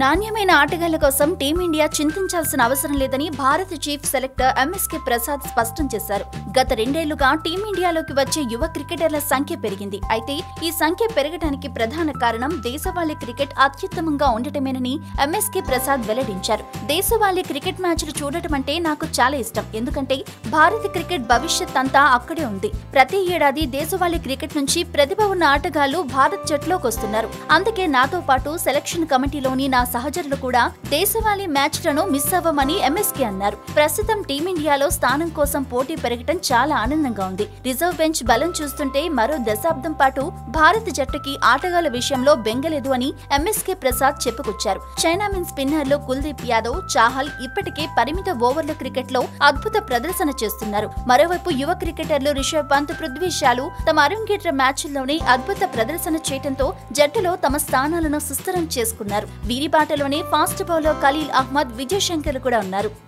నాణ్యమైన ఆటగాళ్ళ కోసం టీమిండియా చింతించాల్సిన అవసరం లేదని భారత చీఫ్ సెలెక్టర్ ఎంఎస్కే ప్రసాద్ స్పష్టం చేశారు. గత రెండేళ్ళుగా టీమిండియాలోకి వచ్చే యువ క్రికెటర్ల సంఖ్య పెరిగింది. అయితే ఈ సంఖ్య పెరగడానికి ప్రధాన కారణం దేశవాళీ క్రికెట్ అత్యుత్తమంగా ఉండటమేనని ఎంఎస్కే ప్రసాద్ వెల్లడించారు. దేశవాళీ క్రికెట్ మ్యాచ్లు చూడటం అంటే నాకు చాలా ఇష్టం. ఎందుకంటే భారత క్రికెట్ భవిష్యత్ అంతా అక్కడే ఉంది. ప్రతి ఏడాది దేశవాళీ క్రికెట్ నుంచి ప్రతిభ ఉన్న ఆటగాళ్ళు భారత్ జట్టులోకి వస్తున్నారు అందుకే నాతో పాటు సెలక్షన్ కమిటీలోని నా సహచరులు కూడా దేశవాళీ మ్యాచ్లను మిస్ అవ్వమని ఎంఎస్కే అన్నారు. ప్రస్తుతం టీమిండియాలో స్థానం కోసం పోటీ పెరగటం చాలా ఆనందంగా ఉంది. రిజర్వ్ బెంచ్ బలం చూస్తుంటే మరో దశాబ్దం పాటు భారత జట్టుకి ఆటగాళ్ళ విషయంలో బెంగలేదు అని ఎంఎస్కే ప్రసాద్ చెప్పుకొచ్చారు. చైనామెన్ స్పిన్నర్లు కుల్దీప్ యాదవ్ చాహల్ ఇప్పటికే పరిమిత ఓవర్ల క్రికెట్లో అద్భుత ప్రదర్శన చేస్తున్నారు. మరోవైపు యువ క్రికెటర్లు రిషబ్ పంత్ పృథ్వీశాలు తమ అరంగేట్ర మ్యాచ్ల్లోనే అద్భుత ప్రదర్శన చేయడంతో జట్టులో తమ స్థానాలను సుస్థిరం చేసుకున్నారు. వీరి బాటలోనే ఫాస్ట్ బౌలర్ ఖలీల్ అహ్మద్ విజయ్ శంకర్ కూడా ఉన్నారు.